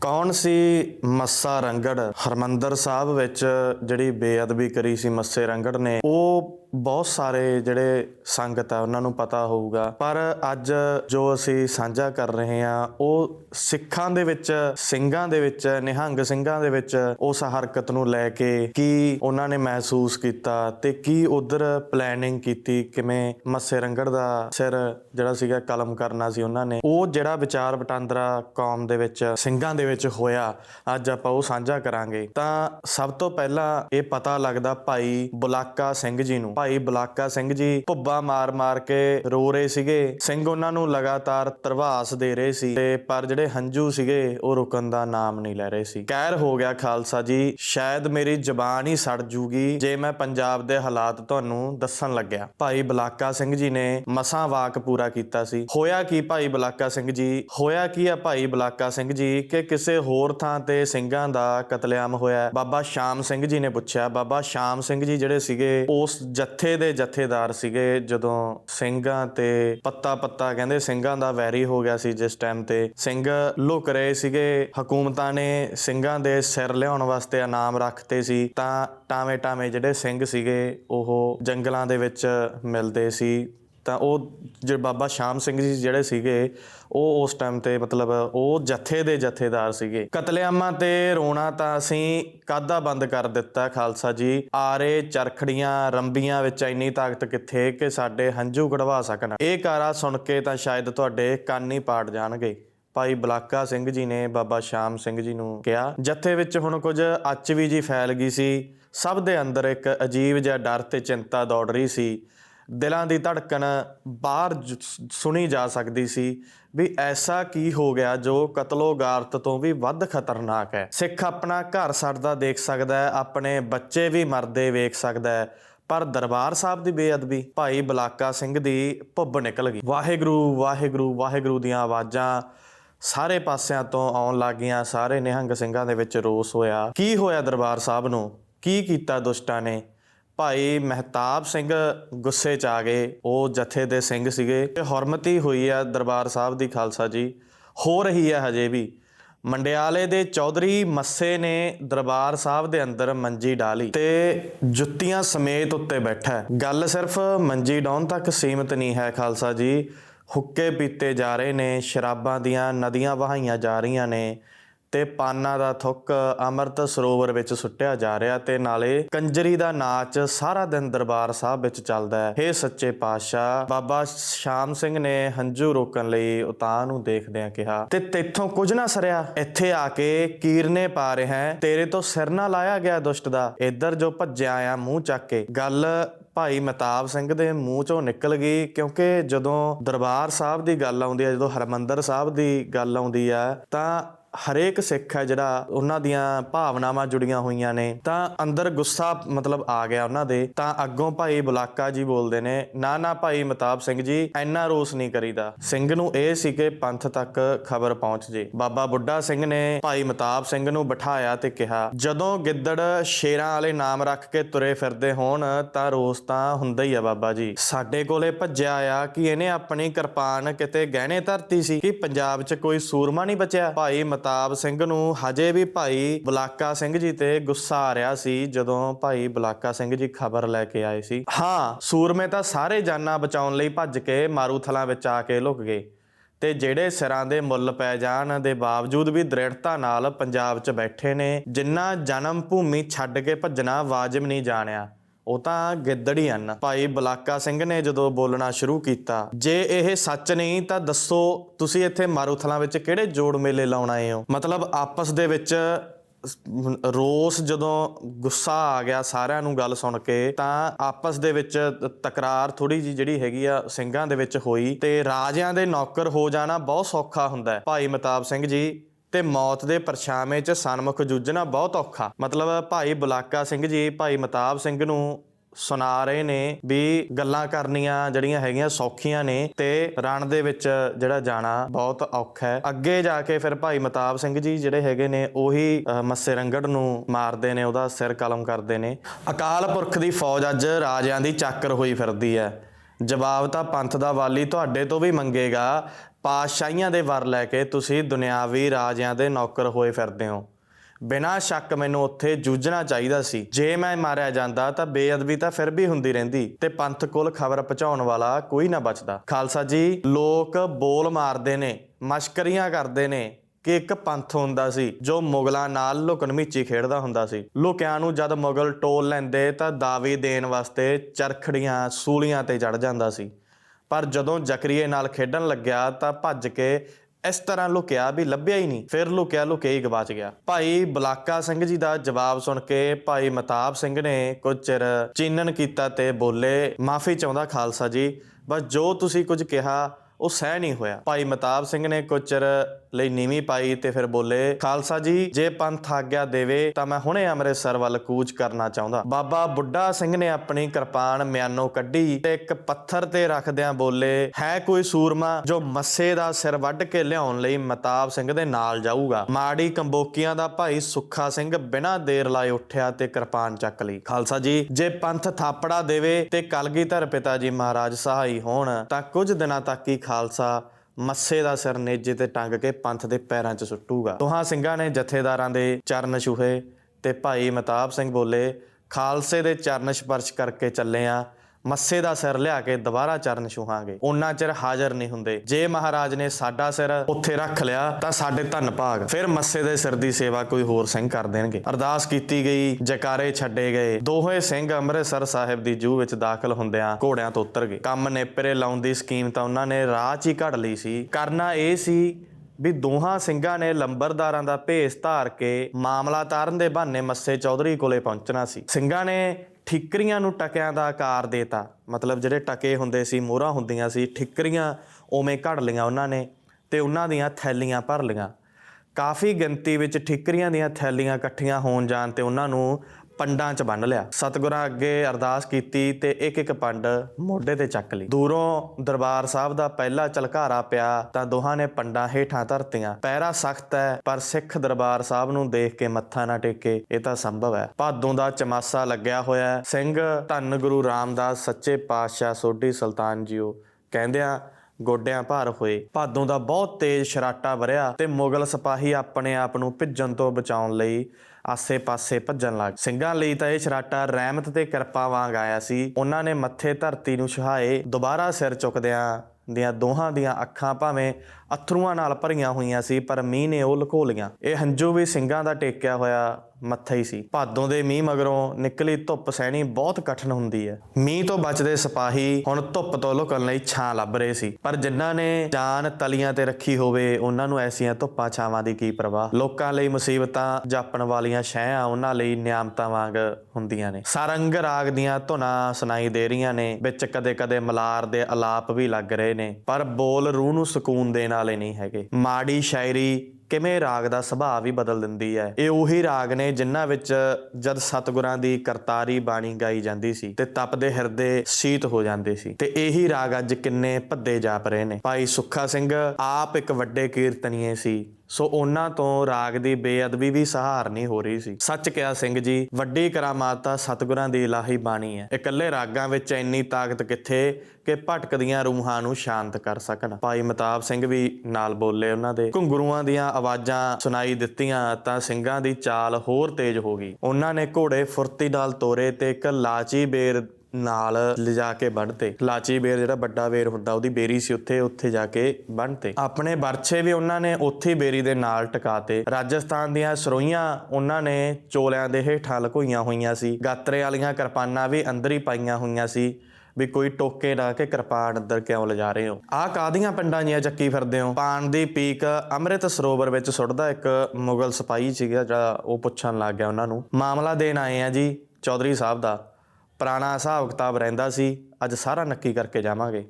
ਕੌਣ ਸੀ ਮੱਸਾ ਰੰਗੜ? ਹਰਮੰਦਰ ਸਾਹਿਬ ਵਿੱਚ ਜਿਹੜੀ ਬੇਅਦਬੀ ਕਰੀ ਸੀ ਮੱਸੇ ਰੰਗੜ ਨੇ, ਉਹ ਬਹੁਤ ਸਾਰੇ ਜਿਹੜੇ ਸੰਗਤ ਆ, ਉਹਨਾਂ ਨੂੰ ਪਤਾ ਹੋਊਗਾ। ਪਰ ਅੱਜ ਜੋ ਅਸੀਂ ਸਾਂਝਾ ਕਰ ਰਹੇ ਹਾਂ, ਉਹ ਸਿੱਖਾਂ ਦੇ ਵਿੱਚ, ਸਿੰਘਾਂ ਦੇ ਵਿੱਚ, ਨਿਹੰਗ ਸਿੰਘਾਂ ਦੇ ਵਿੱਚ ਉਸ ਹਰਕਤ ਨੂੰ ਲੈ ਕੇ ਕੀ ਉਹਨਾਂ ਨੇ ਮਹਿਸੂਸ ਕੀਤਾ ਤੇ ਕੀ ਉਧਰ ਪਲੈਨਿੰਗ ਕੀਤੀ, ਕਿਵੇਂ ਮੱਸੇ ਰੰਗੜ ਦਾ ਸਿਰ ਜਿਹੜਾ ਸੀਗਾ ਕਲਮ ਕਰਨਾ ਸੀ ਉਹਨਾਂ ਨੇ। ਉਹ ਜਿਹੜਾ ਵਿਚਾਰ ਵਟਾਂਦਰਾ ਕੌਮ ਦੇ ਵਿੱਚ, ਸਿੰਘਾਂ ਦੇ ਵਿੱਚ ਹੋਇਆ, ਅੱਜ ਆਪਾਂ ਉਹ ਸਾਂਝਾ ਕਰਾਂਗੇ। ਤਾਂ ਸਭ ਤੋਂ ਪਹਿਲਾਂ ਇਹ ਪਤਾ ਲੱਗਦਾ ਭਾਈ ਬੁਲਾਕਾ ਸਿੰਘ ਜੀ ਨੂੰ। ਭਾਈ ਬਲਾਕਾ ਸਿੰਘ ਜੀ ਭੁੱਬਾ ਮਾਰ-ਮਾਰ ਕੇ ਰੋ ਰਹੇ ਸੀਗੇ। ਸਿੰਘ ਉਹਨਾਂ ਨੂੰ ਲਗਾਤਾਰ ਤਰਵਾਸ ਦੇ ਰਹੇ ਸੀ ਤੇ ਪਰ ਜਿਹੜੇ ਹੰਝੂ ਸੀਗੇ, ਉਹ ਰੁਕਣ ਦਾ ਨਾਮ ਨਹੀਂ ਲੈ ਰਹੇ ਸੀ। ਕਹਿਰ ਹੋ ਗਿਆ ਖਾਲਸਾ ਜੀ, ਸ਼ਾਇਦ ਮੇਰੀ ਜ਼ਬਾਨ ਹੀ ਸੜ ਜੂਗੀ ਜੇ ਮੈਂ ਪੰਜਾਬ ਦੇ ਹਾਲਾਤ ਤੁਹਾਨੂੰ ਦੱਸਣ ਲੱਗਿਆ। ਭਾਈ ਬਲਾਕਾ ਸਿੰਘ ਜੀ ਨੇ ਮਸਾਂ ਵਾਕ ਪੂਰਾ ਕੀਤਾ ਸੀ। ਹੋਇਆ ਕੀ ਭਾਈ ਬਲਾਕਾ ਸਿੰਘ ਜੀ? ਹੋਇਆ ਕੀ ਆ ਭਾਈ ਬਲਾਕਾ ਸਿੰਘ ਜੀ ਕਿ ਕਿਸੇ ਹੋਰ ਥਾਂ ਤੇ ਸਿੰਘਾਂ ਦਾ ਕਤਲੇਆਮ ਹੋਇਆ? ਬਾਬਾ ਸ਼ਾਮ ਸਿੰਘ ਜੀ ਨੇ ਪੁੱਛਿਆ। ਬਾਬਾ ਸ਼ਾਮ ਸਿੰਘ ਜੀ ਜਿਹੜੇ ਸੀਗੇ, ਉਸ ਜੱਥੇ ਦੇ ਜਥੇਦਾਰ ਸੀਗੇ, ਜਦੋਂ ਸਿੰਘਾਂ ਤੇ ਪੱਤਾ ਪੱਤਾ ਕਹਿੰਦੇ ਸਿੰਘਾਂ ਦਾ ਵੈਰੀ ਹੋ ਗਿਆ ਸੀ ਜਿਸ ਟਾਈਮ ਤੇ ਸਿੰਘ ਲੁਕ ਰਹੇ ਸੀਗੇ, ਹਕੂਮਤਾਂ ਨੇ ਸਿੰਘਾਂ ਦੇ ਸਿਰ ਲਿਆਉਣ ਵਾਸਤੇ ਇਨਾਮ ਰੱਖਤੇ ਸੀ, ਤਾਂ ਟਾਵੇਂ ਟਾਵੇਂ ਜਿਹੜੇ ਸਿੰਘ ਸੀਗੇ, ਉਹ ਜੰਗਲਾਂ ਦੇ ਵਿੱਚ ਮਿਲਦੇ ਸੀ। ਤਾਂ ਉਹ ਜਿਹੜੇ ਬਾਬਾ ਸ਼ਾਮ ਸਿੰਘ ਜੀ ਜਿਹੜੇ ਸੀਗੇ, ਉਹ ਉਸ ਟਾਈਮ ਤੇ ਮਤਲਬ ਉਹ ਜਥੇ ਦੇ ਜਥੇਦਾਰ ਸੀਗੇ। ਕਤਲੇਆਮਾਂ ਤੇ ਰੋਣਾ ਤਾਂ ਅਸੀਂ ਕਾਦਾ ਬੰਦ ਕਰ ਦਿੱਤਾ ਖਾਲਸਾ ਜੀ? ਆਰੇ, ਚਰਖੜੀਆਂ, ਰੰਬੀਆਂ ਵਿੱਚ ਇੰਨੀ ਤਾਕਤ ਕਿੱਥੇ ਕਿ ਸਾਡੇ ਹੰਝੂ ਕਢਵਾ ਸਕਣ। ਇਹ ਕਾਰਾ ਸੁਣ ਕੇ ਤਾਂ ਸ਼ਾਇਦ ਤੁਹਾਡੇ ਕੰਨ ਹੀ ਪਾੜ ਜਾਣਗੇ। ਭਾਈ ਬਲਾਕਾ ਸਿੰਘ ਜੀ ਨੇ ਬਾਬਾ ਸ਼ਾਮ ਸਿੰਘ ਜੀ ਨੂੰ ਕਿਹਾ। ਜਥੇ ਵਿੱਚ ਹੁਣ ਕੁਝ ਅੱਚ ਵੀ ਜੀ ਫੈਲ ਗਈ ਸੀ। ਸਭ ਦੇ ਅੰਦਰ ਇੱਕ ਅਜੀਬ ਜਿਹਾ ਡਰ ਤੇ ਚਿੰਤਾ ਦੌੜ ਰਹੀ ਸੀ। ਦਿਲਾਂ ਦੀ ਧੜਕਣ ਬਾਹਰ ਸੁਣੀ ਜਾ ਸਕਦੀ ਸੀ ਵੀ ਐਸਾ ਕੀ ਹੋ ਗਿਆ ਜੋ ਕਤਲੋਗਾਰਤ ਤੋਂ ਵੀ ਵੱਧ ਖਤਰਨਾਕ ਹੈ। ਸਿੱਖ ਆਪਣਾ ਘਰ ਸੜਦਾ ਦੇਖ ਸਕਦਾ ਹੈ, ਆਪਣੇ ਬੱਚੇ ਵੀ ਮਰਦੇ ਵੇਖ ਸਕਦਾ ਹੈ, ਪਰ ਦਰਬਾਰ ਸਾਹਿਬ ਦੀ ਬੇਅਦਬੀ, ਭਾਈ ਬਲਾਕਾ ਸਿੰਘ ਦੀ ਭੁੱਬ ਨਿਕਲ ਗਈ। ਵਾਹਿਗੁਰੂ ਵਾਹਿਗੁਰੂ ਵਾਹਿਗੁਰੂ ਦੀਆਂ ਆਵਾਜ਼ਾਂ ਸਾਰੇ ਪਾਸਿਆਂ ਤੋਂ ਆਉਣ ਲੱਗੀਆਂ, ਸਾਰੇ ਨਿਹੰਗ ਸਿੰਘਾਂ ਦੇ ਵਿੱਚ ਰੋਸ ਹੋਇਆ। ਕੀ ਹੋਇਆ ਦਰਬਾਰ ਸਾਹਿਬ ਨੂੰ? ਕੀ ਕੀਤਾ ਦੁਸ਼ਟਾਂ ਨੇ? ਭਾਈ ਮਹਿਤਾਬ ਸਿੰਘ ਗੁੱਸੇ 'ਚ ਆ ਗਏ। ਉਹ ਜਥੇ ਦੇ ਸਿੰਘ ਸੀਗੇ। ਤੇ ਹਰਮਤੀ ਹੋਈ ਆ ਦਰਬਾਰ ਸਾਹਿਬ ਦੀ, ਖਾਲਸਾ ਜੀ। ਹੋ ਰਹੀ ਹੈ ਹਜੇ ਵੀ। ਮੰਡਿਆਲੇ ਦੇ ਚੌਧਰੀ ਮੱਸੇ ਨੇ ਦਰਬਾਰ ਸਾਹਿਬ ਦੇ ਅੰਦਰ ਮੰਜੀ ਡਾਲੀ ਤੇ ਜੁੱਤੀਆਂ ਸਮੇਤ ਉੱਤੇ ਬੈਠਾ ਹੈ। ਗੱਲ ਸਿਰਫ ਮੰਜੀ ਡਾਉਣ ਤੱਕ ਸੀਮਿਤ ਨਹੀਂ ਹੈ, ਖਾਲਸਾ ਜੀ। ਹੁੱਕੇ ਪੀਤੇ ਜਾ ਰਹੇ ਨੇ, ਸ਼ਰਾਬਾਂ ਦੀਆਂ ਨਦੀਆਂ ਵਹਾਈਆਂ ਜਾ ਰਹੀਆਂ ਨੇ। ਤੇ ਪਾਨਾ ਦਾ ਥੁੱਕ ਅੰਮ੍ਰਿਤ ਸਰੋਵਰ ਵਿੱਚ ਸੁੱਟਿਆ ਜਾ ਰਿਹਾ ਤੇ ਨਾਲੇ ਕੰਜਰੀ ਦਾ ਨਾਚ ਸਾਰਾ ਦਿਨ ਦਰਬਾਰ ਸਾਹਿਬ ਵਿੱਚ ਚੱਲਦਾ ਹੈ। ਹੇ ਸੱਚੇ ਪਾਤਸ਼ਾਹ, ਬਾਬਾ ਸ਼ਾਮ ਸਿੰਘ ਨੇ ਹੰਝੂ ਰੋਕਣ ਲਈ ਉਤਾਂ ਨੂੰ ਦੇਖਦਿਆਂ ਕਿਹਾ, ਤੇ ਤੇਥੋਂ ਕੁਝ ਨਾ ਸਰਿਆ, ਇੱਥੇ ਆ ਕੇ ਕੀਰਨੇ ਪਾ ਰਿਹਾ ਤੇਰੇ ਤੋਂ ਸਿਰ ਨਾ ਲਾਇਆ ਗਿਆ ਦੁਸ਼ਟ ਦਾ, ਇੱਧਰ ਜੋ ਭੱਜਿਆ ਆ ਮੂੰਹ ਚੱਕ ਕੇ। ਗੱਲ ਭਾਈ ਮਤਾਬ ਸਿੰਘ ਦੇ ਮੂੰਹ ਚੋਂ ਨਿਕਲ ਗਈ, ਕਿਉਂਕਿ ਜਦੋਂ ਦਰਬਾਰ ਸਾਹਿਬ ਦੀ ਗੱਲ ਆਉਂਦੀ ਹੈ, ਜਦੋਂ ਹਰਮੰਦਰ ਸਾਹਿਬ ਦੀ ਗੱਲ ਆਉਂਦੀ ਹੈ, ਤਾਂ ਹਰੇਕ ਸਿੱਖ ਹੈ ਜਿਹੜਾ ਉਹਨਾਂ ਦੀਆਂ ਭਾਵਨਾਵਾਂ ਜੁੜੀਆਂ ਹੋਈਆਂ ਨੇ, ਤਾਂ ਅੰਦਰ ਗੁੱਸਾ ਮਤਲਬ ਆ ਗਿਆ ਉਹਨਾਂ ਦੇ, ਤਾਂ ਅੱਗੋਂ ਭਾਈ ਬੁਲਾਕਾ ਜੀ ਬੋਲਦੇ ਨੇ, ਨਾ ਨਾ ਭਾਈ ਮਤਾਬ ਸਿੰਘ ਜੀ ਐਨਾ ਰੋਸ ਨਹੀਂ ਕਰੀਦਾ। ਸਿੰਘ ਨੂੰ ਇਹ ਸੀ ਕਿ ਪੰਥ ਤੱਕ ਖਬਰ ਪਹੁੰਚ ਜੇ। ਬਾਬਾ ਬੁੱਢਾ ਸਿੰਘ ਨੇ ਭਾਈ ਮਤਾਬ ਸਿੰਘ ਨੂੰ ਬਿਠਾਇਆ ਤੇ ਕਿਹਾ, ਜਦੋਂ ਗਿੱਦੜ ਸ਼ੇਰਾਂ ਵਾਲੇ ਨਾਮ ਰੱਖ ਕੇ ਤੁਰੇ ਫਿਰਦੇ ਹੋਣ, ਤਾਂ ਰੋਸ ਤਾਂ ਹੁੰਦਾ ਹੀ ਆ ਬਾਬਾ ਜੀ। ਸਾਡੇ ਕੋਲੇ ਭੱਜਿਆ ਆ ਕਿ ਇਹਨੇ ਆਪਣੀ ਕਿਰਪਾਨ ਕਿਤੇ ਗਹਿਣੇ ਧਰਤੀ ਸੀ, ਕਿ ਪੰਜਾਬ 'ਚ ਕੋਈ ਸੂਰਮਾ ਨਹੀਂ ਬਚਿਆ? ਭਾਈ ਮਤਾਬ ਸਿੰਘ ਨੂੰ ਹਜੇ ਵੀ ਭਾਈ ਬਲਾਕਾ ਸਿੰਘ ਜੀ ਤੇ ਗੁੱਸਾ ਆ ਰਿਹਾ ਸੀ ਜਦੋਂ ਭਾਈ ਬਲਾਕਾ ਸਿੰਘ ਜੀ ਖਬਰ ਲੈ ਕੇ ਆਏ ਸੀ। ਹਾਂ, ਸੂਰਮੇ ਤਾਂ ਸਾਰੇ ਜਾਨਾਂ ਬਚਾਉਣ ਲਈ ਭੱਜ ਕੇ ਮਾਰੂਥਲਾਂ ਵਿੱਚ ਆ ਕੇ ਲੁਕ ਗਏ ਤੇ ਜਿਹੜੇ ਸਿਰਾਂ ਦੇ ਮੁੱਲ ਪੈ ਜਾਣ ਦੇ ਬਾਵਜੂਦ ਵੀ ਦ੍ਰਿੜਤਾ ਨਾਲ ਪੰਜਾਬ 'ਚ ਬੈਠੇ ਨੇ ਜਿਨ੍ਹਾਂ ਜਨਮ ਭੂਮੀ ਛੱਡ ਕੇ ਭੱਜਣਾ ਵਾਜਿਬ ਨਹੀਂ ਜਾਣਿਆ। ਉਹ ਤਾਂ ਗਿੱਦੜੀ ਹਨ। ਭਾਈ ਬਲਾਕਾ ਸਿੰਘ ਨੇ ਜਦੋਂ ਬੋਲਣਾ ਸ਼ੁਰੂ ਕੀਤਾ, ਜੇ ਇਹ ਸੱਚ ਨਹੀਂ ਤਾਂ ਦੱਸੋ ਤੁਸੀਂ ਇੱਥੇ ਮਾਰੂਥਲਾਂ ਵਿੱਚ ਕਿਹੜੇ ਜੋੜ ਮੇਲੇ ਲਾਉਣ ਆਏ ਹੋ? ਮਤਲਬ ਆਪਸ ਦੇ ਵਿੱਚ ਰੋਸ ਜਦੋਂ ਗੁੱਸਾ ਆ ਗਿਆ ਸਾਰਿਆਂ ਨੂੰ ਗੱਲ ਸੁਣ ਕੇ, ਤਾਂ ਆਪਸ ਦੇ ਵਿੱਚ ਤਕਰਾਰ ਥੋੜੀ ਜੀ ਜਿਹੜੀ ਹੈਗੀ ਆ ਸਿੰਘਾਂ ਦੇ ਵਿੱਚ ਹੋਈ ਤੇ ਰਾਜਿਆਂ ਦੇ ਨੌਕਰ ਹੋ ਜਾਣਾ ਬਹੁਤ ਸੌਖਾ ਹੁੰਦਾ ਹੈ। ਭਾਈ ਮਤਾਬ ਸਿੰਘ ਜੀ ਤੇ ਮੌਤ ਦੇ ਪਰਛਾਵੇਂ 'ਚ ਸਨਮੁਖ ਜੂਝਣਾ ਬਹੁਤ ਔਖਾ। ਮਤਲਬ ਭਾਈ ਬੁਲਾਕਾ ਸਿੰਘ ਜੀ ਭਾਈ ਮਤਾਬ ਸਿੰਘ ਨੂੰ ਸੁਣਾ ਰਹੇ ਨੇ ਵੀ ਗੱਲਾਂ ਕਰਨੀਆਂ ਜਿਹੜੀਆਂ ਹੈਗੀਆਂ ਸੌਖੀਆਂ ਨੇ ਤੇ ਰਣ ਦੇ ਵਿੱਚ ਜਿਹੜਾ ਜਾਣਾ ਬਹੁਤ ਔਖਾ ਹੈ। ਅੱਗੇ ਜਾ ਕੇ ਫਿਰ ਭਾਈ ਮਤਾਬ ਸਿੰਘ ਜੀ ਜਿਹੜੇ ਹੈਗੇ ਨੇ ਉਹੀ ਅ, ਮੱਸੇ ਰੰਗੜ ਨੂੰ ਮਾਰਦੇ ਨੇ ਉਹਦਾ ਸਿਰ ਕਲਮ ਕਰਦੇ ਨੇ। ਅਕਾਲ ਪੁਰਖ ਦੀ ਫੌਜ ਅੱਜ ਰਾਜਿਆਂ ਦੀ ਚਾਕਰ ਹੋਈ ਫਿਰਦੀ ਹੈ। ਜਵਾਬ ਤਾਂ ਪੰਥ ਦਾ ਵਾਲੀ ਤੁਹਾਡੇ ਤੋਂ ਵੀ ਮੰਗੇਗਾ। ਪਾਤਸ਼ਾਹੀਆਂ ਦੇ ਵਰ ਲੈ ਕੇ ਤੁਸੀਂ ਦੁਨਿਆਵੀ ਰਾਜਿਆਂ ਦੇ ਨੌਕਰ ਹੋਏ ਫਿਰਦੇ ਹੋ। ਬਿਨਾਂ ਸ਼ੱਕ ਮੈਨੂੰ ਉੱਥੇ ਜੂਝਣਾ ਚਾਹੀਦਾ ਸੀ। ਜੇ ਮੈਂ ਮਾਰਿਆ ਜਾਂਦਾ ਤਾਂ ਬੇਅਦਬੀ ਤਾਂ ਫਿਰ ਵੀ ਹੁੰਦੀ ਰਹਿੰਦੀ ਤੇ ਪੰਥ ਕੋਲ ਖਬਰ ਪਹੁੰਚਾਉਣ ਵਾਲਾ ਕੋਈ ਨਾ ਬਚਦਾ। ਖਾਲਸਾ ਜੀ, ਲੋਕ ਬੋਲ ਮਾਰਦੇ ਨੇ, ਮਸ਼ਕਰੀਆਂ ਕਰਦੇ ਨੇ। ਕਿ ਇੱਕ ਪੰਥ ਹੁੰਦਾ ਸੀ ਜੋ ਮੁਗਲਾਂ ਨਾਲ ਲੁਕਣ ਮੀਚੀ ਖੇਡਦਾ ਹੁੰਦਾ ਸੀ। ਲੁਕਿਆਂ ਨੂੰ ਜਦ ਮੁਗਲ ਟੋਲ ਲੈਂਦੇ ਤਾਂ ਦਾਵੇ ਦੇਣ ਵਾਸਤੇ ਚਰਖੜੀਆਂ, ਸੂਲੀਆਂ ਤੇ ਚੜ ਜਾਂਦਾ ਸੀ। ਪਰ ਜਦੋਂ ਜ਼ਕਰੀਏ ਨਾਲ ਖੇਡਣ ਲੱਗਿਆ ਤਾਂ ਭੱਜ ਕੇ ਇਸ ਤਰ੍ਹਾਂ ਲੁਕਿਆ ਵੀ ਲੱਭਿਆ ਹੀ ਨਹੀਂ। ਫਿਰ ਲੁਕਿਆ ਲੁਕਿਆ ਹੀ ਗਵਾਚ ਗਿਆ। ਭਾਈ ਬਲਾਕਾ ਸਿੰਘ ਜੀ ਦਾ ਜਵਾਬ ਸੁਣ ਕੇ ਭਾਈ ਮਤਾਬ ਸਿੰਘ ਨੇ ਕੁਝ ਚਿਰ ਚੀਨਨ ਕੀਤਾ ਤੇ ਬੋਲੇ, ਮਾਫੀ ਚਾਹੁੰਦਾ ਖਾਲਸਾ ਜੀ, ਬਸ ਜੋ ਤੁਸੀਂ ਕੁਝ ਕਿਹਾ ਉਹ ਸਹਿ ਨਹੀਂ ਹੋਇਆ। ਭਾਈ ਮਤਾਬ ਸਿੰਘ ਨੇ ਕੁਚਰ ਲਈ ਨੀਵੀਂ ਪਾਈ ਤੇ ਫਿਰ ਬੋਲੇ, ਖਾਲਸਾ ਜੀ, ਜੇ ਪੰਥ ਆਗਿਆ ਦੇਵੇ ਤਾਂ ਮੈਂ ਹੁਣੇ ਅੰਮ੍ਰਿਤਸਰ ਵੱਲ ਕੂਚ ਕਰਨਾ ਚਾਹੁੰਦਾ। ਬਾਬਾ ਬੁੱਢਾ ਸਿੰਘ ਨੇ ਆਪਣੀ ਕਿਰਪਾਨ ਮਿਆਨੋ ਕੱਢੀ ਤੇ ਇੱਕ ਪੱਥਰ ਤੇ ਰੱਖਦਿਆਂ ਬੋਲੇ, ਹੈ ਕੋਈ ਸੂਰਮਾ ਜੋ ਮੱਸੇ ਦਾ ਸਿਰ ਵੱਢ ਕੇ ਲਿਆਉਣ ਲਈ ਮਤਾਬ ਸਿੰਘ ਦੇ ਨਾਲ ਜਾਊਗਾ? ਮਾੜੀ ਕੰਬੋਕੀਆਂ ਦਾ ਭਾਈ ਸੁੱਖਾ ਸਿੰਘ ਬਿਨਾਂ ਦੇਰ ਲਾਏ ਉੱਠਿਆ ਤੇ ਕਿਰਪਾਨ ਚੱਕ ਲਈ। ਖਾਲਸਾ ਜੀ, ਜੇ ਪੰਥ ਥਾਪੜਾ ਦੇਵੇ ਤੇ ਕਲਗੀਧਰ ਪਿਤਾ ਜੀ ਮਹਾਰਾਜ ਸਹਾਈ ਹੋਣ, ਤਾਂ ਕੁਝ ਦਿਨਾਂ ਤੱਕ ਹੀ ਖਾਲਸਾ ਮੱਸੇ ਦਾ ਸਿਰ ਨੇਜੇ ਤੇ ਟੰਗ ਕੇ ਪੰਥ ਦੇ ਪੈਰਾਂ 'ਚ ਸੁੱਟੂਗਾ। ਦੋਹਾਂ ਸਿੰਘਾਂ ਨੇ ਜਥੇਦਾਰਾਂ ਦੇ ਚਰਨ ਛੂਹੇ ਤੇ ਭਾਈ ਮਤਾਬ ਸਿੰਘ ਬੋਲੇ, ਖਾਲਸੇ ਦੇ ਚਰਨ ਸਪਰਸ਼ ਕਰਕੇ ਚੱਲੇ ਆ। ਮੱਸੇ ਦਾ ਸਿਰ ਲਿਆ ਕੇ ਦੁਬਾਰਾ ਚਰਨ ਛੂਹਾਂਗੇ। ਉਹਨਾਂ ਚਿਰ ਹਾਜ਼ਰ ਨਹੀਂ ਹੁੰਦੇ। ਜੇ ਮਹਾਰਾਜ ਨੇ ਸਾਡਾ ਸਿਰ ਉੱਥੇ ਰੱਖ ਲਿਆ, ਤਾਂ ਸਾਡੇ ਧੰਨ ਭਾਗ। ਫਿਰ ਮੱਸੇ ਦੇ ਸਿਰ ਦੀ ਸੇਵਾ ਕੋਈ ਹੋਰ ਸਿੰਘ ਕਰ ਦੇਣਗੇ। ਅਰਦਾਸ ਕੀਤੀ ਗਈ, ਜਕਾਰੇ ਛੱਡੇ ਗਏ। ਦੋਹੇ ਸਿੰਘ ਅੰਮ੍ਰਿਤਸਰ ਸਾਹਿਬ ਦੀ ਜੂਹ ਵਿੱਚ ਦਾਖਲ ਹੁੰਦਿਆਂ ਘੋੜਿਆਂ ਤੋਂ ਉਤਰ ਗਏ। ਕੰਮ ਨੇਪਰੇ ਲਾਉਣ ਦੀ ਸਕੀਮ ਤਾਂ ਉਹਨਾਂ ਨੇ ਰਾਹ 'ਚ ਹੀ ਘੜ ਲਈ ਸੀ। ਕਰਨਾ ਇਹ ਸੀ ਵੀ ਦੋਹਾਂ ਸਿੰਘਾਂ ਨੇ ਲੰਬਰਦਾਰਾਂ ਦਾ ਭੇਸ ਧਾਰ ਕੇ ਮਾਮਲਾ ਤਾਰਨ ਦੇ ਬਹਾਨੇ ਮੱਸੇ ਚੌਧਰੀ ਕੋਲੇ ਪਹੁੰਚਣਾ ਸੀ। ਸਿੰਘਾਂ ਨੇ ਠਿੱਕਰੀਆਂ ਨੂੰ ਟਕਿਆਂ ਦਾ ਆਕਾਰ ਦੇਤਾ। ਮਤਲਬ ਜਿਹੜੇ ਟਕੇ ਹੁੰਦੇ ਸੀ, ਮੋਹਰਾਂ ਹੁੰਦੀਆਂ ਸੀ, ਠਿੱਕਰੀਆਂ ਉਵੇਂ ਘੜ ਲੀਆਂ ਉਹਨਾਂ ਨੇ ਤੇ ਉਹਨਾਂ ਦੀਆਂ ਥੈਲੀਆਂ ਭਰ ਲੀਆਂ ਕਾਫੀ ਗਿਣਤੀ ਵਿੱਚ ਠਿੱਕਰੀਆਂ ਦੀਆਂ ਥੈਲੀਆਂ ਇਕੱਠੀਆਂ ਹੋਣ ਜਾਣ ਤੇ ਉਹਨਾਂ ਨੂੰ ਪੰਡਾਂ 'ਚ ਬੰਨ ਲਿਆ। ਸਤਿਗੁਰਾਂ ਅੱਗੇ ਅਰਦਾਸ ਕੀਤੀ ਤੇ ਇੱਕ ਇੱਕ ਪੰਡ ਮੋਢੇ ਤੇ ਚੱਕ ਲਈ ਦੂਰੋਂ ਦਰਬਾਰ ਸਾਹਿਬ ਦਾ ਪਹਿਲਾ ਝਲਕਾਰਾ ਪਿਆ ਤਾਂ ਦੋਹਾਂ ਨੇ ਪੰਡਾਂ ਹੇਠਾਂ ਧਰਤੀਆਂ। ਪਹਿਰਾ ਸਖਤ ਹੈ, ਪਰ ਸਿੱਖ ਦਰਬਾਰ ਸਾਹਿਬ ਨੂੰ ਦੇਖ ਕੇ ਮੱਥਾ ਨਾ ਟੇਕੇ, ਇਹ ਤਾਂ ਸੰਭਵ ਹੈ। ਭਾਦੋਂ ਦਾ ਚਮਾਸਾ ਲੱਗਿਆ ਹੋਇਆ ਸਿੰਘ ਧੰਨ ਗੁਰੂ ਰਾਮਦਾਸ, ਸੱਚੇ ਪਾਤਸ਼ਾਹ ਸੋਢੀ ਸੁਲਤਾਨ ਜੀਓ। ਕਹਿੰਦਿਆਂ ਗੋਡਿਆਂ ਭਾਰ ਹੋਏ। ਭਾਦੋਂ ਦਾ ਬਹੁਤ ਤੇਜ਼ ਸ਼ਰਾਟਾ ਵਰਿਆ ਤੇ ਮੁਗਲ ਸਿਪਾਹੀ ਆਪਣੇ ਆਪ ਨੂੰ ਭਿੱਜਣ ਤੋਂ ਬਚਾਉਣ ਲਈ ਆਸੇ-ਪਾਸੇ ਭੱਜਣ ਲੱਗ ਸਿੰਘਾਂ ਲਈ ਤਾਂ ਇਹ ਸ਼ਰਾਟਾ ਰਹਿਮਤ ਤੇ ਕਿਰਪਾ ਵਾਂਗ ਆਇਆ ਸੀ। ਉਹਨਾਂ ਨੇ ਮੱਥੇ ਧਰਤੀ ਨੂੰ ਛਹਾਏ, ਦੁਬਾਰਾ ਸਿਰ ਚੁੱਕਦਿਆਂ ਦੀਆਂ ਦੋਹਾਂ ਦੀਆਂ ਅੱਖਾਂ ਭਾਵੇਂ ਅਥਰੂਆਂ ਨਾਲ ਭਰੀਆਂ ਹੋਈਆਂ ਸੀ, ਪਰ ਮੀਂਹ ਨੇ ਉਹ ਲੁਕੋ ਲੀਆਂ ਇਹ ਹੰਝੂ ਵੀ ਸਿੰਘਾਂ ਦਾ ਟੇਕਿਆ ਹੋਇਆ ਮੱਥਾ ਹੀ ਸੀ। ਭਾਦੋਂ ਦੇ ਮੀਂਹ ਮਗਰੋਂ ਨਿਕਲੀ ਧੁੱਪ ਸਹਿਣੀ ਬਹੁਤ ਕਠਿਨ ਹੁੰਦੀ ਹੈ। ਮੀਂਹ ਤੋਂ ਬਚਦੇ ਸਿਪਾਹੀ ਹੁਣ ਧੁੱਪ ਤੋਂ ਲੁਕਣ ਲਈ ਛਾਂ ਲੱਭ ਰਹੇ ਸੀ। ਪਰ ਜਿਨ੍ਹਾਂ ਨੇ ਜਾਨ ਤਲੀਆਂ ਤੇ ਰੱਖੀ ਹੋਵੇ, ਉਹਨਾਂ ਨੂੰ ਐਸੀਆਂ ਧੁੱਪਾਂ ਛਾਵਾਂ ਦੀ ਕੀ ਪਰਵਾਹ? ਲੋਕਾਂ ਲਈ ਮੁਸੀਬਤਾਂ ਜਾਪਣ ਵਾਲੀਆਂ ਸ਼ੈਆਂ ਉਹਨਾਂ ਲਈ ਨਿਆਮਤਾਂ ਵਾਂਗ ਹੁੰਦੀਆਂ ਨੇ। ਸਾਰੰਗ ਰਾਗ ਦੀਆਂ ਧੁਨਾਂ ਸੁਣਾਈ ਦੇ ਰਹੀਆਂ ਨੇ, ਵਿੱਚ ਕਦੇ-ਕਦੇ ਮਲਾਰ ਦੇ ਆਲਾਪ ਵੀ ਲੱਗ ਰਹੇ ਨੇ। ਪਰ ਬੋਲ ਰੂਹ ਨੂੰ ਸਕੂਨ ਦੇਣ ਵਾਲੇ ਨਹੀਂ ਹੈਗੇ। ਮਾੜੀ ਸ਼ਾਇਰੀ ਕਿਵੇਂ ਰਾਗ ਦਾ ਸੁਭਾਅ ਵੀ ਬਦਲ ਦਿੰਦੀ ਹੈ। ਇਹ ਉਹੀ ਰਾਗ ਨੇ ਜਿਨ੍ਹਾਂ ਵਿੱਚ ਜਦ ਸਤਿਗੁਰਾਂ ਦੀ ਕਰਤਾਰੀ ਬਾਣੀ ਗਾਈ ਜਾਂਦੀ ਸੀ ਤੇ ਤਪਦੇ ਹਿਰਦੇ ਸ਼ੀਤ ਹੋ ਜਾਂਦੇ ਸੀ ਤੇ ਇਹੀ ਰਾਗ ਅੱਜ ਕਿੰਨੇ ਭੱਦੇ ਜਾਪ ਰਹੇ ਨੇ। ਭਾਈ ਸੁੱਖਾ ਸਿੰਘ ਆਪ ਇੱਕ ਵੱਡੇ ਕੀਰਤਨੀਏ ਸੀ। ਸੋ ਉਹਨਾਂ ਤੋਂ ਰਾਗ ਦੀ ਬੇਅਦਬੀ ਵੀ ਸਹਾਰਨੀ ਹੋ ਰਹੀ ਸੀ। ਸੱਚ ਕਿਹਾ, ਸਿੰਘ ਜੀ, ਵੱਡੀ ਕਰਾਮਾਤ ਤਾਂ ਸਤਿਗੁਰਾਂ ਦੀ ਇਲਾਹੀ ਬਾਣੀ ਹੈ। ਇਕੱਲੇ ਰਾਗਾਂ ਵਿੱਚ ਇੰਨੀ ਤਾਕਤ ਕਿੱਥੇ ਕਿ ਭਟਕਦੀਆਂ ਰੂਹਾਂ ਨੂੰ ਸ਼ਾਂਤ ਕਰ ਸਕਣ। ਭਾਈ ਮਤਾਬ ਸਿੰਘ ਵੀ ਨਾਲ ਬੋਲੇ ਉਹਨਾਂ ਦੇ। ਘੁੰਗਰੂਆਂ ਦੀਆਂ ਆਵਾਜ਼ਾਂ ਸੁਣਾਈ ਦਿੱਤੀਆਂ ਤਾਂ ਸਿੰਘਾਂ ਦੀ ਚਾਲ ਹੋਰ ਤੇਜ਼ ਹੋ ਗਈ। ਉਹਨਾਂ ਨੇ ਘੋੜੇ ਫੁਰਤੀ ਨਾਲ ਤੋਰੇ ਤੇ ਇੱਕ ਲਾਚੀ ਬੇਰ ਨਾਲ ਲਿਜਾ ਕੇ ਬੰਨਤੇ। ਲਾਚੀ ਬੇਰ ਜਿਹੜਾ ਵੱਡਾ ਬੇਰ ਹੁੰਦਾ, ਉਹਦੀ ਬੇਰੀ ਸੀ ਉੱਥੇ ਉੱਥੇ ਜਾ ਕੇ ਬੰਨਤੇ। ਆਪਣੇ ਬਰਛੇ ਵੀ ਉਹਨਾਂ ਨੇ ਉੱਥੇ ਬੇਰੀ ਦੇ ਨਾਲ ਟਿਕਾਤੇ। ਰਾਜਸਥਾਨ ਦੀਆਂ ਸਰੋਈਆਂ ਉਹਨਾਂ ਨੇ ਚੋਲਿਆਂ ਦੇ ਹੇਠਾਂ ਲੁਕੋਈਆਂ ਹੋਈਆਂ ਸੀ। ਗਾਤਰੇ ਵਾਲੀਆਂ ਕਿਰਪਾਨਾਂ ਵੀ ਅੰਦਰ ਹੀ ਪਾਈਆਂ ਹੋਈਆਂ ਸੀ। ਵੀ ਕੋਈ ਟੋਕੇ ਨਾ ਕਿ ਕਿਰਪਾਨ ਅੰਦਰ ਕਿਉਂ ਲਿਜਾ ਰਹੇ ਹੋ? ਆਹ ਕਾਦੀਆਂ ਪਿੰਡਾਂ ਜੀਆਂ ਚੱਕੀ ਫਿਰਦੇ ਹੋ? ਪਾਣ ਦੀ ਪੀਕ ਅੰਮ੍ਰਿਤ ਸਰੋਵਰ ਵਿੱਚ ਸੁੱਟਦਾ ਇੱਕ ਮੁਗਲ ਸਿਪਾਹੀ ਸੀਗਾ, ਜਿਹੜਾ ਉਹ ਪੁੱਛਣ ਲੱਗ ਗਿਆ ਉਹਨਾਂ ਨੂੰ। ਮਾਮਲਾ ਦੇਣ ਆਏ ਆ ਜੀ ਚੌਧਰੀ ਸਾਹਿਬ ਦਾ। ਪੁਰਾਣਾ ਹਿਸਾਬ ਕਿਤਾਬ ਰਹਿੰਦਾ ਸੀ, ਅੱਜ ਸਾਰਾ ਨੱਕੀ ਕਰਕੇ ਜਾਵਾਂਗੇ।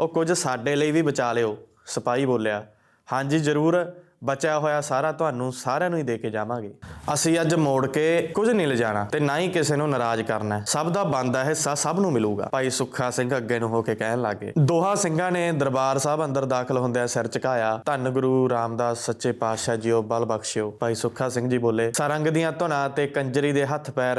ਉਹ ਕੁਝ ਸਾਡੇ ਲਈ ਵੀ ਬਚਾ ਲਿਓ, ਸਿਪਾਹੀ ਬੋਲਿਆ। ਹਾਂਜੀ, ਜ਼ਰੂਰ, ਬਚਿਆ ਹੋਇਆ ਸਾਰਾ ਤੁਹਾਨੂੰ ਸਾਰਿਆਂ ਨੂੰ ਹੀ ਦੇ ਕੇ ਜਾਵਾਂਗੇ। ਅਸੀਂ ਅੱਜ ਮੋੜ ਕੇ ਕੁਝ ਨਹੀਂ ਲਿਜਾਣਾ ਤੇ ਨਾ ਹੀ ਕਿਸੇ ਨੂੰ ਨਾਰਾਜ਼ ਕਰਨਾ ਸਭ ਦਾ ਬੰਦਾ ਹਿੱਸਾ ਸਭ ਨੂੰ ਮਿਲੂਗਾ। ਭਾਈ ਸੁੱਖਾ ਸਿੰਘ ਅੱਗੇ ਨੂੰ ਹੋ ਕੇ ਕਹਿਣ ਲੱਗੇ। ਦੋਹਾ ਸਿੰਘਾਂ ਨੇ ਦਰਬਾਰ ਸਾਹਿਬ ਅੰਦਰ ਦਾਖਲ ਹੁੰਦਿਆਂ ਸਿਰ ਝੁਕਾਇਆ। ਧੰਨ ਗੁਰੂ ਰਾਮਦਾਸ, ਸੱਚੇ ਪਾਤਸ਼ਾਹ ਜੀਓ, ਬਲ ਬਖਸ਼ਿਓ। ਭਾਈ ਸੁੱਖਾ ਸਿੰਘ ਜੀ ਬੋਲੇ, ਸਰੰਗ ਦੀਆਂ ਧੁਨਾਂ ਤੇ ਕੰਜਰੀ ਦੇ ਹੱਥ ਪੈਰ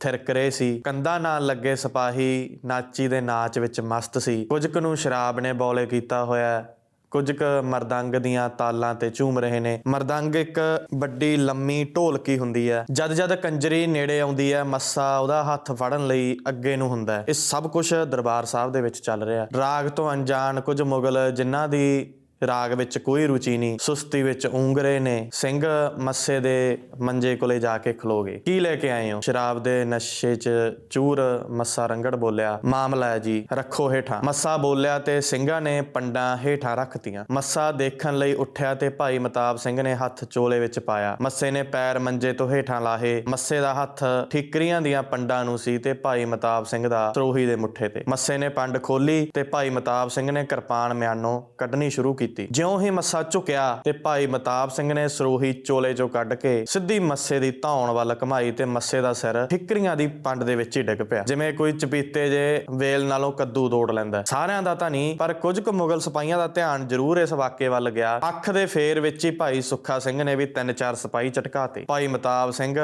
ਥਿਰਕ ਰਹੇ ਸੀ। ਕੰਧਾਂ ਨਾਲ ਲੱਗੇ ਸਿਪਾਹੀ ਨਾਚੀ ਦੇ ਨਾਚ ਵਿੱਚ ਮਸਤ ਸੀ। ਕੁਝ ਕੁ ਨੂੰ ਸ਼ਰਾਬ ਨੇ ਬੌਲੇ ਕੀਤਾ ਹੋਇਆ। ਕੁਝ ਕੁ ਮਰਦੰਗ ਦੀਆਂ ਤਾਲਾਂ ਤੇ ਝੂਮ ਰਹੇ ਨੇ। ਮਰਦੰਗ ਇੱਕ ਵੱਡੀ ਲੰਮੀ ਢੋਲਕੀ ਹੁੰਦੀ ਹੈ। ਜਦ ਜਦ ਕੰਜਰੀ ਨੇੜੇ ਆਉਂਦੀ ਹੈ, ਮੱਸਾ ਉਹਦਾ ਹੱਥ ਫੜਨ ਲਈ ਅੱਗੇ ਨੂੰ ਹੁੰਦਾ ਹੈ। ਇਹ ਸਭ ਕੁਝ ਦਰਬਾਰ ਸਾਹਿਬ ਦੇ ਵਿੱਚ ਚੱਲ ਰਿਹਾ ਰਾਗ ਤੋਂ ਅਣਜਾਣ ਕੁਝ ਮੁਗਲ ਜਿਨ੍ਹਾਂ ਦੀ ਰਾਗ ਵਿੱਚ ਕੋਈ ਰੁਚੀ ਨਹੀਂ, ਸੁਸਤੀ ਵਿੱਚ ਉਂਗਰੇ ਨੇ, ਸਿੰਘ ਮੱਸੇ ਦੇ ਮੰਜੇ ਕੋਲੇ ਜਾ ਕੇ ਖਲੋਗੇ ਕੀ ਲੈ ਕੇ ਆਏ ਹੋ? ਸ਼ਰਾਬ ਦੇ ਨਸ਼ੇ 'ਚ ਚੂਰ ਮੱਸਾ ਰੰਗੜ ਬੋਲਿਆ ਮਾਮਲਾ ਹੈ ਜੀ, ਰੱਖੋ ਹੇਠਾਂ। ਮੱਸਾ ਬੋਲਿਆ ਤੇ ਸਿੰਘਾਂ ਨੇ ਪੰਡਾਂ ਹੇਠਾਂ ਰੱਖਤੀਆਂ ਮੱਸਾ ਦੇਖਣ ਲਈ ਉੱਠਿਆ ਤੇ ਭਾਈ ਮਤਾਬ ਸਿੰਘ ਨੇ ਹੱਥ ਚੋਲੇ ਵਿੱਚ ਪਾਇਆ। ਮੱਸੇ ਨੇ ਪੈਰ ਮੰਜੇ ਤੋਂ ਹੇਠਾਂ ਲਾਹੇ। ਮੱਸੇ ਦਾ ਹੱਥ ਠੀਕਰੀਆਂ ਦੀਆਂ ਪੰਡਾਂ ਨੂੰ ਸੀ ਤੇ ਭਾਈ ਮਤਾਬ ਸਿੰਘ ਦਾ ਸਰੋਹੀ ਦੇ ਮੁੱਠੇ ਤੇ। ਮੱਸੇ ਨੇ ਪੰਡ ਖੋਲੀ ਤੇ ਭਾਈ ਮਤਾਬ ਸਿੰਘ ਨੇ ਕਿਰਪਾਨ ਮਿਆਨੋਂ ਕੱਢਣੀ ਸ਼ੁਰੂ ਕੀਤੀ। ਜਿਉਂ ਹੀ ਮੱਸਾ ਝੁਕਿਆ ਤੇ ਭਾਈ ਮਤਾਬ ਸਿੰਘ ਨੇ ਸਰੋਹੀ ਚੋਲੇ ਚੋਂ ਕੱਢ ਕੇ ਸਿੱਧੀ ਮੱਸੇ ਦੀ ਧੌਣ ਵੱਲ ਘਮਾਈ ਤੇ ਮੱਸੇ ਦਾ ਸਿਰ ਠਿਕਰੀਆਂ ਦੀ ਪੰਡ ਦੇ ਵਿੱਚ ਹੀ ਡਿੱਗ ਪਿਆ। ਜਿਵੇਂ ਕੋਈ ਚਪੀਤੇ ਜੇ ਵੇਲ ਨਾਲੋਂ ਕੱਦੂ ਤੋੜ ਲੈਂਦਾ ਸਾਰਿਆਂ ਦਾ ਤਾਂ ਨਹੀਂ, ਪਰ ਕੁਝ ਕੁ ਮੁਗਲ ਸਿਪਾਹੀਆਂ ਦਾ ਧਿਆਨ ਜ਼ਰੂਰ ਇਸ ਵਾਕੇ ਵੱਲ ਗਿਆ। ਅੱਖ ਦੇ ਫੇਰ ਵਿੱਚ ਹੀ ਭਾਈ ਸੁੱਖਾ ਸਿੰਘ ਨੇ ਵੀ ਤਿੰਨ ਚਾਰ ਸਿਪਾਹੀ ਝਟਕਾਤੇ। ਭਾਈ ਮਤਾਬ ਸਿੰਘ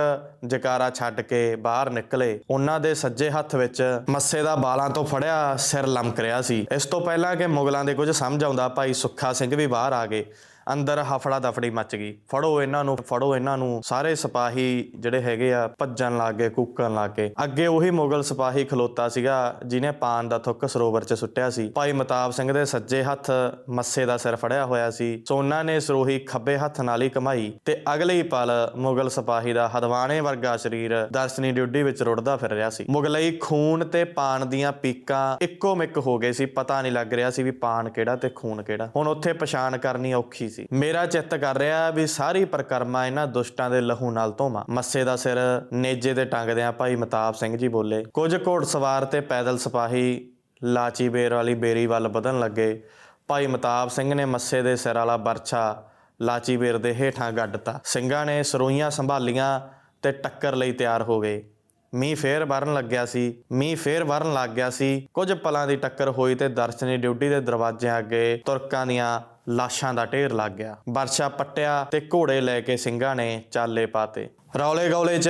ਜਕਾਰਾ ਛੱਡ ਕੇ ਬਾਹਰ ਨਿਕਲੇ। ਉਹਨਾਂ ਦੇ ਸੱਜੇ ਹੱਥ ਵਿੱਚ ਮੱਸੇ ਦਾ ਬਾਲਾਂ ਤੋਂ ਫੜਿਆ ਸਿਰ ਲਮਕ ਰਿਹਾ ਸੀ। ਇਸ ਤੋਂ ਪਹਿਲਾਂ ਕਿ ਮੁਗਲਾਂ ਦੇ ਕੁਝ ਸਮਝ ਆਉਂਦਾ ਭਾਈ ਸੁੱਖਾ ਸਿੰਘ ਵੀ ਬਾਹਰ ਆ ਗਏ। ਅੰਦਰ ਹਫੜਾ ਦਫੜੀ ਮੱਚ ਗਈ। ਫੜੋ ਇਹਨਾਂ ਨੂੰ, ਫੜੋ ਇਹਨਾਂ ਨੂੰ। ਸਾਰੇ ਸਿਪਾਹੀ ਜਿਹੜੇ ਹੈਗੇ ਆ, ਭੱਜਣ ਲੱਗ ਗਏ, ਕੁੱਕਣ ਲੱਗ ਗਏ। ਅੱਗੇ ਉਹੀ ਮੁਗਲ ਸਿਪਾਹੀ ਖਲੋਤਾ ਸੀਗਾ, ਜਿਹਨੇ ਪਾਨ ਦਾ ਥੁੱਕ ਸਰੋਵਰ 'ਚ ਸੁੱਟਿਆ ਸੀ। ਭਾਈ ਮਤਾਬ ਸਿੰਘ ਦੇ ਸੱਜੇ ਹੱਥ ਮੱਸੇ ਦਾ ਸਿਰ ਫੜਿਆ ਹੋਇਆ ਸੀ। ਸੋਨਾ ਨੇ ਸਰੋਹੀ ਖੱਬੇ ਹੱਥ ਨਾਲ ਹੀ ਕਮਾਈ ਤੇ ਅਗਲੇ ਹੀ ਪਲ ਮੁਗਲ ਸਿਪਾਹੀ ਦਾ ਹਦਵਾਣੇ ਵਰਗਾ ਸਰੀਰ ਦਰਸ਼ਨੀ ਡਿਊਟੀ ਵਿੱਚ ਰੁੜਦਾ ਫਿਰ ਰਿਹਾ ਸੀ। ਮੁਗਲਈ ਖੂਨ ਤੇ ਪਾਨ ਦੀਆਂ ਪੀਕਾਂ ਇੱਕੋ ਮਿੱਕ ਹੋ ਗਏ ਸੀ। ਪਤਾ ਨਹੀਂ ਲੱਗ ਰਿਹਾ ਸੀ ਵੀ ਪਾਨ ਕਿਹੜਾ ਤੇ ਖੂਨ ਕਿਹੜਾ। ਹੁਣ ਉੱਥੇ ਪਛਾਣ ਕਰਨੀ ਔਖੀ ਸੀ। ਮੇਰਾ ਚਿੱਤ ਕਰ ਰਿਹਾ ਵੀ ਸਾਰੀ ਪ੍ਰਕਰਮਾ ਇਹਨਾਂ ਦੁਸ਼ਟਾਂ ਦੇ ਲਹੂ ਨਾਲ ਧੋਵਾਂ। ਮੱਸੇ ਦਾ ਸਿਰ, ਨੇਜੇ ਤੇ ਟੰਗਦਿਆਂ ਭਾਈ ਮਤਾਬ ਸਿੰਘ ਜੀ ਬੋਲੇ। ਕੁਝ ਘੋੜ ਸਵਾਰ ਤੇ ਪੈਦਲ ਸਿਪਾਹੀ ਲਾਚੀ ਬੇਰ ਵਾਲੀ ਬੇਰੀ ਵੱਲ ਵਧਣ ਲੱਗੇ। ਭਾਈ ਮਤਾਬ ਸਿੰਘ ਨੇ ਮੱਸੇ ਦੇ ਸਿਰ ਵਾਲਾ ਬਰਛਾ ਲਾਚੀ ਬੇਰ ਦੇ ਹੇਠਾਂ ਗੱਡਤਾ ਸਿੰਘਾਂ ਨੇ ਸਰੋਈਆਂ ਸੰਭਾਲੀਆਂ ਤੇ ਟੱਕਰ ਲਈ ਤਿਆਰ ਹੋ ਗਏ। ਮੀਂਹ ਫੇਰ ਵਰਨ ਲੱਗਿਆ ਸੀ। ਮੀਂਹ ਫੇਰ ਵਰਨ ਲੱਗ ਗਿਆ ਸੀ। ਕੁਝ ਪਲਾਂ ਦੀ ਟੱਕਰ ਹੋਈ ਤੇ ਦਰਸ਼ਨੀ ਡਿਊਟੀ ਦੇ ਦਰਵਾਜ਼ਿਆਂ ਅੱਗੇ ਤੁਰਕਾਂ ਦੀਆਂ ਲਾਸ਼ਾਂ ਦਾ ਢੇਰ ਲੱਗ ਗਿਆ। ਵਰਸ਼ਾ ਪੱਟਿਆ ਤੇ ਘੋੜੇ ਲੈ ਕੇ ਸਿੰਘਾਂ ਨੇ ਚਾਲੇ ਪਾਤੇ। ਰੌਲੇ ਗੌਲੇ 'ਚ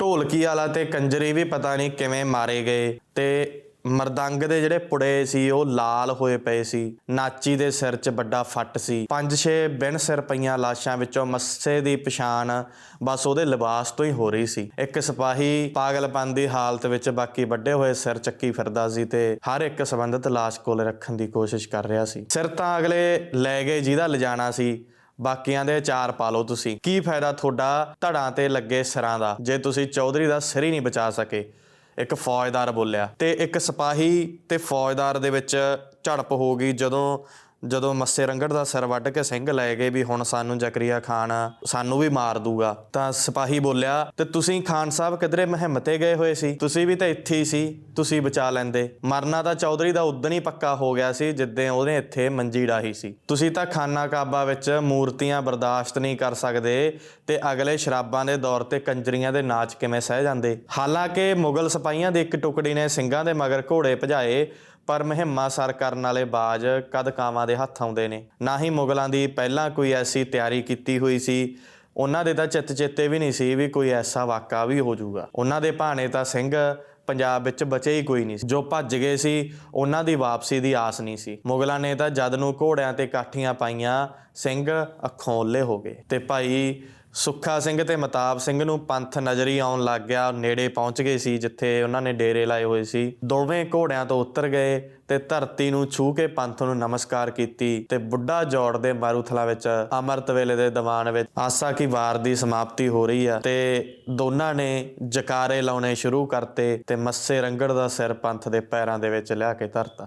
ਢੋਲਕੀ ਵਾਲਾ ਤੇ ਕੰਜਰੀ ਵੀ ਪਤਾ ਨਹੀਂ ਕਿਵੇਂ ਮਾਰੇ ਗਏ ਤੇ ਮਰਦੰਗ ਦੇ ਜਿਹੜੇ ਪੁੜੇ ਸੀ, ਉਹ ਲਾਲ ਹੋਏ ਪਏ ਸੀ। ਨਾਚੀ ਦੇ ਸਿਰ 'ਚ ਵੱਡਾ ਫੱਟ ਸੀ। ਪੰਜ ਛੇ ਬਿਨ ਸਿਰ ਪਈਆਂ ਲਾਸ਼ਾਂ ਵਿੱਚੋਂ ਮੱਸੇ ਦੀ ਪਛਾਣ ਬਸ ਉਹਦੇ ਲਿਬਾਸ ਤੋਂ ਹੀ ਹੋ ਰਹੀ ਸੀ। ਇੱਕ ਸਿਪਾਹੀ ਪਾਗਲਪਨ ਦੀ ਹਾਲਤ ਵਿੱਚ ਬਾਕੀ ਵੱਡੇ ਹੋਏ ਸਿਰ ਚੱਕੀ ਫਿਰਦਾ ਸੀ ਤੇ ਹਰ ਇੱਕ ਸੰਬੰਧਿਤ ਲਾਸ਼ ਕੋਲ ਰੱਖਣ ਦੀ ਕੋਸ਼ਿਸ਼ ਕਰ ਰਿਹਾ ਸੀ। ਸਿਰ ਤਾਂ ਅਗਲੇ ਲੈ ਗਏ ਜਿਹਦਾ ਲਿਜਾਣਾ ਸੀ, ਬਾਕੀਆਂ ਦੇ ਚਾਰ ਪਾ ਲਓ ਤੁਸੀਂ। ਕੀ ਫਾਇਦਾ ਤੁਹਾਡਾ ਧੜਾਂ ਤੇ ਲੱਗੇ ਸਿਰਾਂ ਦਾ, ਜੇ ਤੁਸੀਂ ਚੌਧਰੀ ਦਾ ਸਿਰ ਹੀ ਨਹੀਂ ਬਚਾ ਸਕੇ। ਇੱਕ ਫੌਜਦਾਰ ਬੋਲਿਆ ਤੇ ਇੱਕ ਸਿਪਾਹੀ ਤੇ ਫੌਜਦਾਰ ਦੇ ਵਿੱਚ ਝੜਪ ਹੋ ਗਈ ਜਦੋਂ ਜਦੋਂ ਮੱਸੇ ਰੰਗੜ ਦਾ ਸਿਰ ਵੱਢ ਕੇ ਸਿੰਘ ਲੈ ਗਏ ਵੀ ਹੁਣ ਸਾਨੂੰ ਜ਼ਕਰੀਆ ਖਾਨ ਸਾਨੂੰ ਵੀ ਮਾਰ ਦੂਗਾ, ਤਾਂ ਸਿਪਾਹੀ ਬੋਲਿਆ, ਤੇ ਤੁਸੀਂ ਖਾਨ ਸਾਹਿਬ ਕਿਧਰੇ ਮੁਹਿੰਮ ਤੇ ਗਏ ਹੋਏ ਸੀ? ਤੁਸੀਂ ਵੀ ਤਾਂ ਇੱਥੇ ਹੀ ਸੀ, ਤੁਸੀਂ ਬਚਾ ਲੈਂਦੇ। ਮਰਨਾ ਤਾਂ ਚੌਧਰੀ ਦਾ ਉਦਣ ਹੀ ਪੱਕਾ ਹੋ ਗਿਆ ਸੀ, ਜਿੱਦਾਂ ਉਹਨੇ ਇੱਥੇ ਮੰਜੀ ਡਾਹੀ ਸੀ। ਤੁਸੀਂ ਤਾਂ ਖਾਨਾ ਕਾਬਾ ਵਿੱਚ ਮੂਰਤੀਆਂ ਬਰਦਾਸ਼ਤ ਨਹੀਂ ਕਰ ਸਕਦੇ, ਤੇ ਅਗਲੇ ਸ਼ਰਾਬਾਂ ਦੇ ਦੌਰ ਤੇ ਕੰਜਰੀਆਂ ਦੇ ਨਾਚ ਕਿਵੇਂ ਸਹਿ ਜਾਂਦੇ? ਹਾਲਾਂਕਿ ਮੁਗਲ ਸਿਪਾਹੀਆਂ ਦੀ ਇੱਕ ਟੁਕੜੀ ਨੇ ਸਿੰਘਾਂ ਦੇ ਮਗਰ ਘੋੜੇ ਭਜਾਏ ਪਰ ਮਹਿਮਾ ਸਰ ਕਰਨ ਵਾਲੇ ਬਾਜ ਕਦ ਕਾਵਾਂ ਦੇ ਹੱਥ ਆਉਂਦੇ ਨੇ? ਨਾ ਹੀ ਮੁਗਲਾਂ ਦੀ ਪਹਿਲਾਂ ਕੋਈ ਐਸੀ ਤਿਆਰੀ ਕੀਤੀ ਹੋਈ ਸੀ। ਉਹਨਾਂ ਦੇ ਤਾਂ ਚਿੱਤ ਚੇਤੇ ਵੀ ਨਹੀਂ ਸੀ ਵੀ ਕੋਈ ਐਸਾ ਵਾਕਾ ਵੀ ਹੋ ਜਾਊਗਾ। ਉਹਨਾਂ ਦੇ ਭਾਣੇ ਤਾਂ ਸਿੰਘ ਪੰਜਾਬ ਵਿੱਚ ਬਚੇ ਹੀ ਕੋਈ ਨਹੀਂ ਸੀ। ਜੋ ਭੱਜ ਗਏ ਸੀ, ਉਹਨਾਂ ਦੀ ਵਾਪਸੀ ਦੀ ਆਸ ਨਹੀਂ ਸੀ। ਮੁਗਲਾਂ ਨੇ ਤਾਂ ਜਦ ਨੂੰ ਘੋੜਿਆਂ ਤੇ ਕਾਠੀਆਂ ਪਾਈਆਂ, ਸਿੰਘ ਅੱਖੋਂ ਓਲੇ ਹੋ ਗਏ। ਤੇ ਭਾਈ ਸੁੱਖਾ ਸਿੰਘ ਤੇ ਮਤਾਬ ਸਿੰਘ ਨੂੰ ਪੰਥ ਨਜ਼ਰੀ ਆਉਣ ਲੱਗ ਗਿਆ। ਨੇੜੇ ਪਹੁੰਚ ਗਏ ਸੀ, ਜਿੱਥੇ ਉਹਨਾਂ ਨੇ ਡੇਰੇ ਲਾਏ ਹੋਏ ਸੀ। ਦੋਵੇਂ ਘੋੜਿਆਂ ਤੋਂ ਉਤਰ ਗਏ ਤੇ ਧਰਤੀ ਨੂੰ ਛੂ ਕੇ ਪੰਥ ਨੂੰ ਨਮਸਕਾਰ ਕੀਤੀ ਤੇ ਬੁੱਢਾ ਜੋੜ ਦੇ ਮਾਰੂਥਲਾ ਵਿੱਚ, ਅਮਰਤ ਵੇਲੇ ਦੇ ਦੀਵਾਨ ਵਿੱਚ ਆਸਾ ਕੀ ਵਾਰ ਦੀ ਸਮਾਪਤੀ ਹੋ ਰਹੀ ਆ ਤੇ ਦੋਨਾਂ ਨੇ ਜਕਾਰੇ ਲਾਉਣੇ ਸ਼ੁਰੂ ਕਰਤੇ ਤੇ ਮੱਸੇ ਰੰਗੜ ਦਾ ਸਿਰ ਪੰਥ ਦੇ ਪੈਰਾਂ ਦੇ ਵਿੱਚ ਲਿਆ ਕੇ ਧਰਤਾ।